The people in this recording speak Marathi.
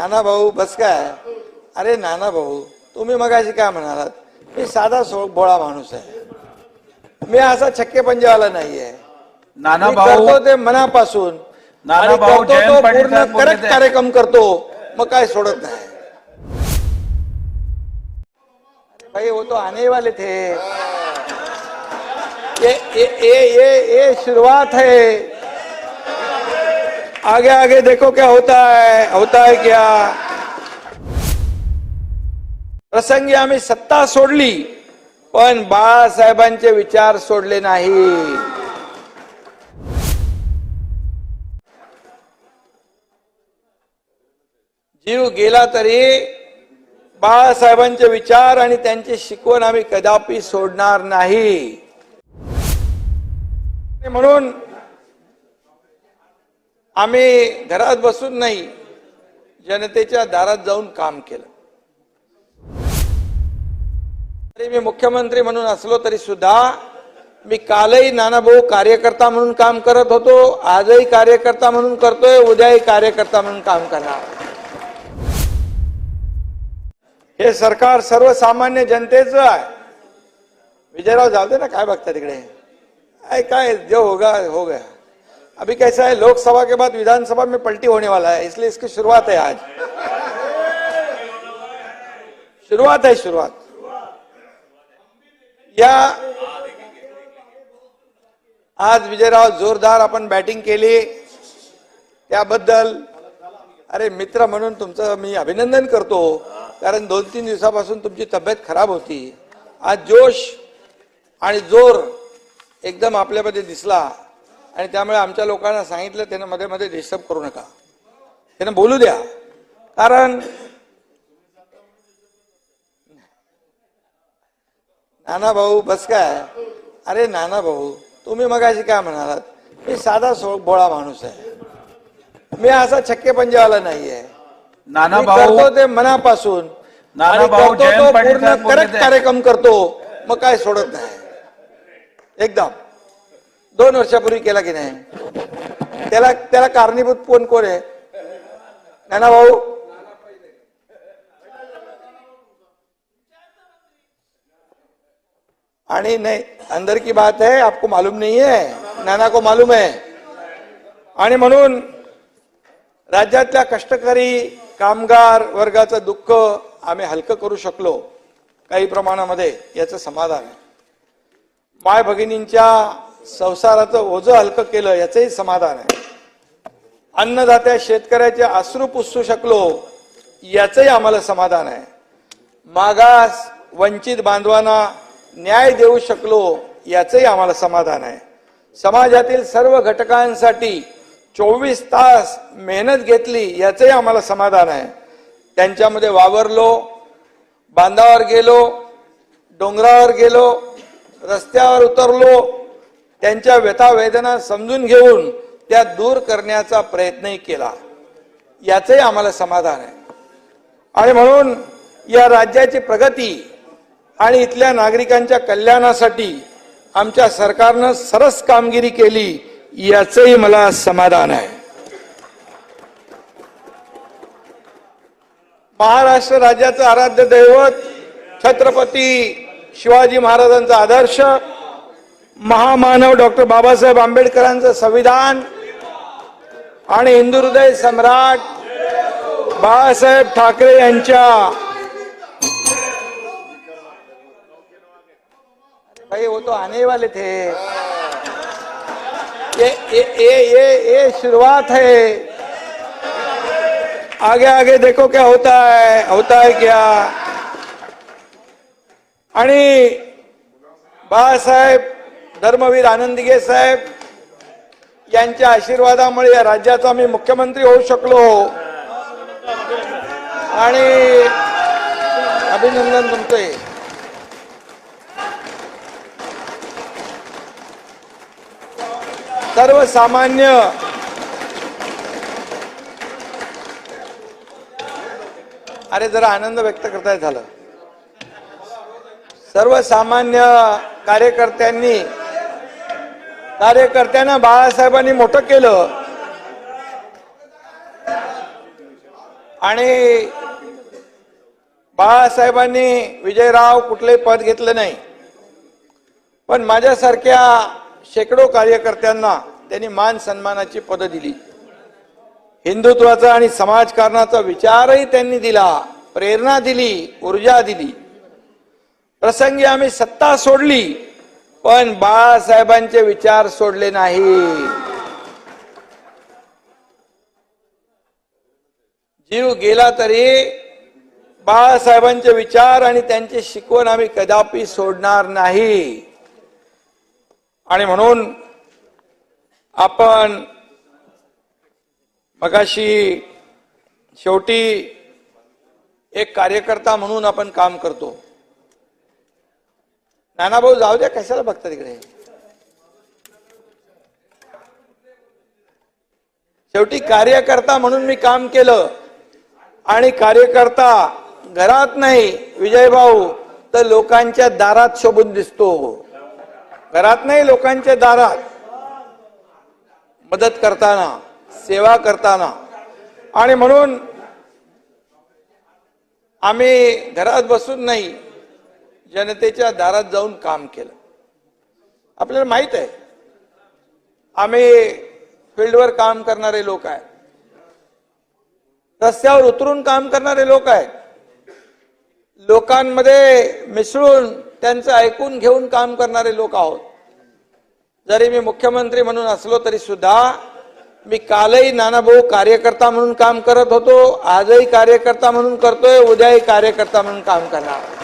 नाना भाऊ बस काय? अरे नाना भाऊ तुम्ही मगाशी काय म्हणालात? मी साधा सो भोळा माणूस आहे. मी असा छक्के पंजावाला नाहीये. नाना भाऊ ते मनापासून. नाना भाऊ, पूर्ण करेक्ट. कार्यक्रम करतो मग काय सोडत नाही. भाई वो तो आने वाले थे. ये ये ये ये ये शुरुआत है. आगे आगे देखो क्या होता है होता है क्या? प्रसंगी आम्ही सत्ता सोडली पण बाळासाहेबांचे विचार सोडले नाही. जीव गेला तरी बाळासाहेबांचे विचार आणि त्यांची शिकवण आम्ही कदापि सोडणार नाही. म्हणून आम्ही घरात बसून नाही जनतेच्या दारात जाऊन काम केलं. तरी मी मुख्यमंत्री म्हणून असलो तरी सुद्धा मी कालही नानाभाऊ कार्यकर्ता म्हणून काम करत होतो आजही कार्यकर्ता म्हणून करतोय उद्याही कार्यकर्ता म्हणून काम करणार. हे सरकार सर्वसामान्य जनतेचं आहे. विजयराव जाऊ दे ना काय बघता तिकडे? ay काय जो होगा हो गया. अभी कैसा है लोकसभा के बाद विधानसभा में पलटी होने वाला है इसलिए इसकी शुरुआत है आज। शुरुआत है शुरुआत। या आज विजयराव जोरदार आपण बॅटिंग केली त्याबद्दल अरे मित्र म्हणून तुमचं मी अभिनंदन करतो कारण दोन तीन दिवसापासून तुमची तब्येत खराब होती. आज जोश आणि जोर एकदम आपल्यामध्ये दिसला. आणि त्यामुळे आमच्या लोकांना सांगितलं त्यानं मध्ये मध्ये डिस्टर्ब करू नका. त्यानं बोलू द्या. कारण नाना भाऊ बस काय? अरे नाना भाऊ तुम्ही मगाशी काय म्हणालात? मी साधा सो भोळा माणूस आहे. मी असा छक्के पंजावाला नाहीये. नाना भाऊ ते मनापासून. नाना भाऊ, पूर्ण ते. कार्यक्रम करतो. मग काय सोडत नाही. एकदम. दोन वर्षापूर्वी केला की नाही? त्याला त्याला कारणीभूत कोण कोण आहे? नाना भाऊ? आणि नाही अंदर की बात है आपको मालूम नहीं है नाना को मालूम है. आणि म्हणून राज्यातल्या कष्टकरी कामगार वर्गाचं दुःख आम्ही हलकं करू शकलो काही प्रमाणामध्ये याचं समाधान आहे. माय भगिनींच्या संसाराचं ओझं हलकं केलं याचंही समाधान आहे. अन्नदात्या शेतकऱ्याचे अश्रू पुसू शकलो याचंही आम्हाला समाधान आहे. मागास वंचित बांधवांना न्याय देऊ शकलो याचंही आम्हाला समाधान आहे. समाजातील सर्व घटकांसाठी चोवीस तास मेहनत घेतली याचंही आम्हाला समाधान आहे. त्यांच्यामध्ये वावरलो बांधावर गेलो डोंगरावर गेलो रस्त्यावर उतरलो त्यांच्या व्यथावेदना समजून घेऊन त्या दूर करण्याचा प्रयत्नही केला. याचंही आम्हाला समाधान आहे. आणि म्हणून या राज्याची प्रगती आणि इथल्या नागरिकांच्या कल्याणासाठी आमच्या सरकारनं सरस कामगिरी केली याचंही मला समाधान आहे. महाराष्ट्र राज्याचं आराध्य दैवत छत्रपती शिवाजी महाराजांचा आदर्श महामानव डॉक्टर बाबासाहेब आंबेडकरांचं संविधान आणि हिंदू हृदय सम्राट बाळासाहेब ठाकरे यांच्या भाई वो तो आने वाले थे। ये ये ये ये ये शुरुआत है। आगे आगे देखो क्या होता है होता है क्या। आणि बाळासाहेब धर्मवीर आनंदगे साहेब यांच्या आशीर्वादामुळे या राज्याचा मी मुख्यमंत्री होऊ शकलो. आणि अभिनंदन तुमचे. सर्वसामान्य अरे जरा आनंद व्यक्त करताय झालं. सर्वसामान्य कार्यकर्त्यांनी कार्यकर्त्यांना बाळासाहेबांनी मोठं केलं. आणि बाळासाहेबांनी विजयराव कुठलंही पद घेतलं नाही. पण माझ्यासारख्या शेकडो कार्यकर्त्यांना त्यांनी मान सन्मानाची पदं दिली. हिंदुत्वाचा आणि समाजकारणाचा विचारही त्यांनी दिला प्रेरणा दिली ऊर्जा दिली. प्रसंगी आम्ही सत्ता सोडली. पण बाळासाहेबांचे विचार सोडले नाही. जीव गेला तरी बाळासाहेबांचे विचार आणि त्यांची शिकवण आम्ही कदापि सोडणार नाही. आणि म्हणून आपण मगाशी शेवटी एक कार्यकर्ता म्हणून आपण काम करतो. नानाभाऊ जाऊ द्या कशाला बघता तिकडे शेवटी कार्यकर्ता म्हणून मी काम केलं. आणि कार्यकर्ता घरात नाही विजय भाऊ तर लोकांच्या दारात शोभून दिसतो. घरात नाही लोकांच्या दारात. मदत करताना सेवा करताना. आणि म्हणून आम्ही घरात बसून नाही जनतेच्या दारात जाऊन काम केलं. आपल्याला माहीत आहे आम्ही फील्डवर काम करणारे लोक आहेत. रस्त्यावर उतरून काम करणारे लोक आहेत. लोकांमध्ये मिसळून त्यांचं ऐकून घेऊन काम करणारे लोक आहोत. जरी मी मुख्यमंत्री म्हणून असलो तरी सुद्धा मी कालही नानाभाऊ कार्यकर्ता म्हणून काम करत होतो आजही कार्यकर्ता म्हणून करतोय उद्याही कार्यकर्ता म्हणून काम करणार.